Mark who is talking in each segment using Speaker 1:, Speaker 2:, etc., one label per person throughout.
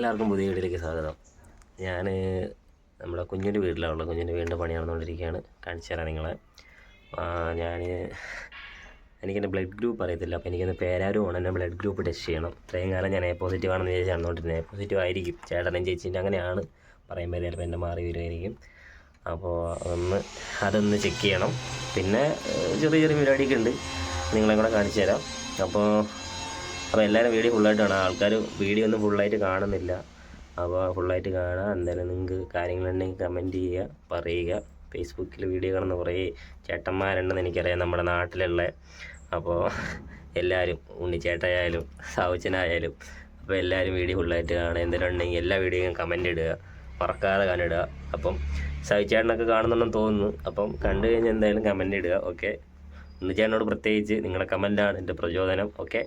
Speaker 1: എല്ലാവർക്കും പുതിയ വീട്ടിലേക്ക് സ്വാഗതം. ഞാൻ നമ്മുടെ കുഞ്ഞിന്റെ വീട്ടിലാണുള്ളത്. കുഞ്ഞിന്റെ വീടിന്റെ പണി നടന്നുകൊണ്ടിരിക്കുകയാണ് കാണിച്ചു തരാം നിങ്ങളെ. ഞാൻ എനിക്കെന്റെ ബ്ലഡ് ഗ്രൂപ്പ് അറിയത്തില്ല. അപ്പോൾ എനിക്കൊന്ന് പേരാരുമാണ് എന്റെ ബ്ലഡ് ഗ്രൂപ്പ് ടെസ്റ്റ് ചെയ്യണം. ഇത്രയും കാലം ഞാൻ എ പോസിറ്റീവ് ആണെന്ന് വിചാരിച്ച് നടന്നുകൊണ്ടിരുന്നത്. എ പോസിറ്റീവ് ആയിരിക്കും. ചേട്ടനും ചേച്ചീന്റെ അങ്ങനെയാണ് പറയുമ്പോൾ ചിലപ്പോൾ എന്റെ മാറി വരുമായിരിക്കും. അപ്പോൾ ഒന്ന് അതൊന്ന് ചെക്ക് ചെയ്യണം. പിന്നെ ചെറിയ ചെറിയ പരിപാടിയൊക്കെ ഉണ്ട്. നിങ്ങളെ കൂടെ കാണിച്ചു തരാം. അപ്പോൾ അപ്പോൾ എല്ലാവരും വീഡിയോ ഫുള്ളായിട്ട് കാണാം ആൾക്കാർ വീഡിയോ ഒന്നും ഫുള്ളായിട്ട് കാണുന്നില്ല. അപ്പോൾ ഫുള്ളായിട്ട് കാണുക. എന്തായാലും നിങ്ങൾക്ക് കാര്യങ്ങളുണ്ടെങ്കിൽ കമന്റ് ചെയ്യുക പറയുക. ഫേസ്ബുക്കിൽ വീഡിയോ കാണുന്ന കുറേ ചേട്ടന്മാരുണ്ടെന്ന് എനിക്കറിയാം നമ്മുടെ നാട്ടിലുള്ള. അപ്പോൾ എല്ലാവരും ഉണ്ണിച്ചേട്ടയായാലും സാവുച്ചനായാലും അപ്പോൾ എല്ലാവരും വീഡിയോ ഫുള്ളായിട്ട് കാണുക. എന്തെങ്കിലും ഉണ്ടെങ്കിൽ എല്ലാ വീഡിയോയും കമന്റ് ഇടുക. മറക്കാതെ കാണിടുക അപ്പം സാവിച്ചേട്ടനൊക്കെ കാണുന്നുണ്ടെന്ന് തോന്നുന്നു. അപ്പം കണ്ടു കഴിഞ്ഞാൽ എന്തായാലും കമന്റ് ഇടുക. ഓക്കെ ഉണ്ണിച്ചേട്ടനോട് പ്രത്യേകിച്ച് നിങ്ങളുടെ കമന്റാണ് എന്റെ പ്രചോദനം. ഓക്കെ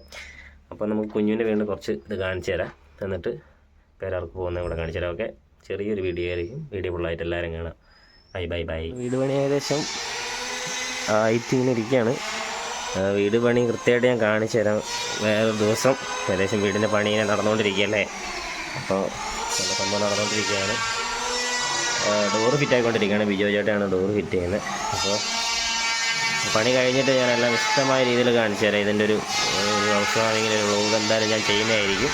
Speaker 1: അപ്പോൾ നമുക്ക് കുഞ്ഞിന്റെ വീണ്ടും കുറച്ച് ഇത് കാണിച്ചു തരാം. എന്നിട്ട് പേരാർക്ക് പോകുന്ന ഇവിടെ കാണിച്ചു തരാം. ഓക്കെ? ചെറിയൊരു വീഡിയോ ആയിരിക്കും. വീഡിയോ ഫുള്ളായിട്ട് എല്ലാവരും കാണാം. Bye bye bye. വീട് പണി ഏകദേശം ആയിട്ട് ഇങ്ങനെ ഇരിക്കുകയാണ് വീട് പണി കൃത്യമായിട്ട് ഞാൻ കാണിച്ചു തരാം. വേറൊരു ദിവസം ഏകദേശം വീടിന്റെ പണി ഇങ്ങനെ നടന്നുകൊണ്ടിരിക്കുകയല്ലേ? അപ്പോൾ ചില സംഭവം നടന്നുകൊണ്ടിരിക്കുകയാണ്. ഡോറ് ഫിറ്റ് ആയിക്കൊണ്ടിരിക്കുകയാണ്. ബിജോ ചേട്ടയാണ് ഡോറ് ഫിറ്റ് ചെയ്യുന്നത്. അപ്പോൾ പണി കഴിഞ്ഞിട്ട് ഞാൻ എല്ലാം വിശദമായ രീതിയിൽ കാണിച്ചു തരാം. ഇതിന്റെ ഒരു അവസരമാണെങ്കിൽ ഒരു വ്ളോഗ് എന്തായാലും ഞാൻ ചെയ്യുന്നതായിരിക്കും.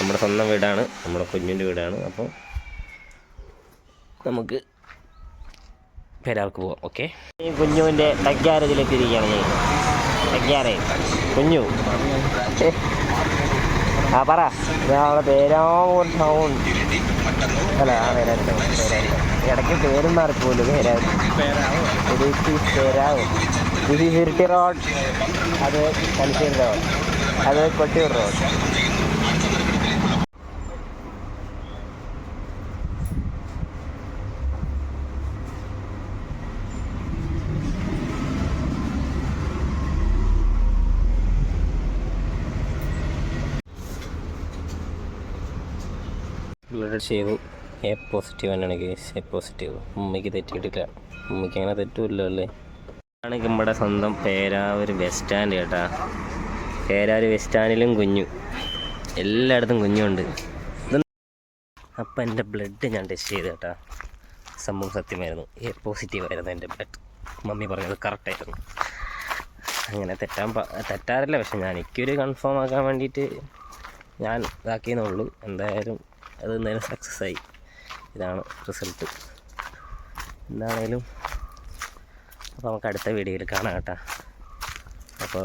Speaker 1: നമ്മുടെ സ്വന്തം വീടാണ്. നമ്മുടെ കുഞ്ഞിന്റെ വീടാണ്. അപ്പോൾ നമുക്ക് പെരാൾക്ക് പോവാം. ഓക്കെ. ഈ കുഞ്ഞുവിന്റെ ടഗ്യാരതിലെത്തിയിരിക്കുകയാണ് ഞാൻ. ടഗ്യാരെ കുഞ്ഞു. ആ പറ. ഇതാണ് പേരാവൂർ ടൗൺ. അല്ല ആ പേരാവൂർ ടൗൺ പേരാവൂർ ഇടയ്ക്ക് പേരും മാറിപ്പോലും പേരാവൂർ പേരാവൂർ റോഡ്. അത് തലശ്ശേരി റോഡ്. അത് കൊട്ടിയൂർ റോഡ്. ബ്ലഡ് ചെയ്തു. എ പോസിറ്റീവ് തന്നെയാണ് കേസ് എ പോസിറ്റീവ് ഉമ്മയ്ക്ക് തെറ്റിയിട്ടില്ല. ഉമ്മയ്ക്ക് അങ്ങനെ തെറ്റുമില്ല അല്ലേ? ആണ് നമ്മുടെ സ്വന്തം പേരാവൂർ ബസ് സ്റ്റാൻഡ് കേട്ടാ. പേരാവൂർ ബസ് സ്റ്റാൻഡിലും കുഞ്ഞു. എല്ലായിടത്തും കുഞ്ഞുണ്ട്. അപ്പം എന്റെ ബ്ലഡ് ഞാൻ ടെസ്റ്റ് ചെയ്തു കേട്ടാ. സംഭവം സത്യമായിരുന്നു. എ പോസിറ്റീവ് ആയിരുന്നു എന്റെ ബ്ലഡ് മമ്മി പറഞ്ഞത് കറക്റ്റായിരുന്നു അങ്ങനെ തെറ്റാൻ തെറ്റാറില്ല. പക്ഷെ ഞാൻ എനിക്കൊരു കൺഫേം ആക്കാൻ വേണ്ടിയിട്ട് ഞാൻ ഇതാക്കിയെന്നുള്ളൂ എന്തായാലും അത് നേരെ സക്സസ് ആയി. ഇതാണ് റിസൾട്ട് എന്താണേലും അപ്പോൾ നമുക്ക് അടുത്ത വീഡിയോയിൽ കാണാം കേട്ടോ. അപ്പോൾ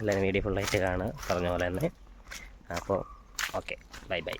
Speaker 1: എല്ലാവരും വീഡിയോ ഫുള്ളായിട്ട് കാണുക. പറഞ്ഞ പോലെ തന്നെ. അപ്പോൾ ഓക്കെ ബൈ ബൈ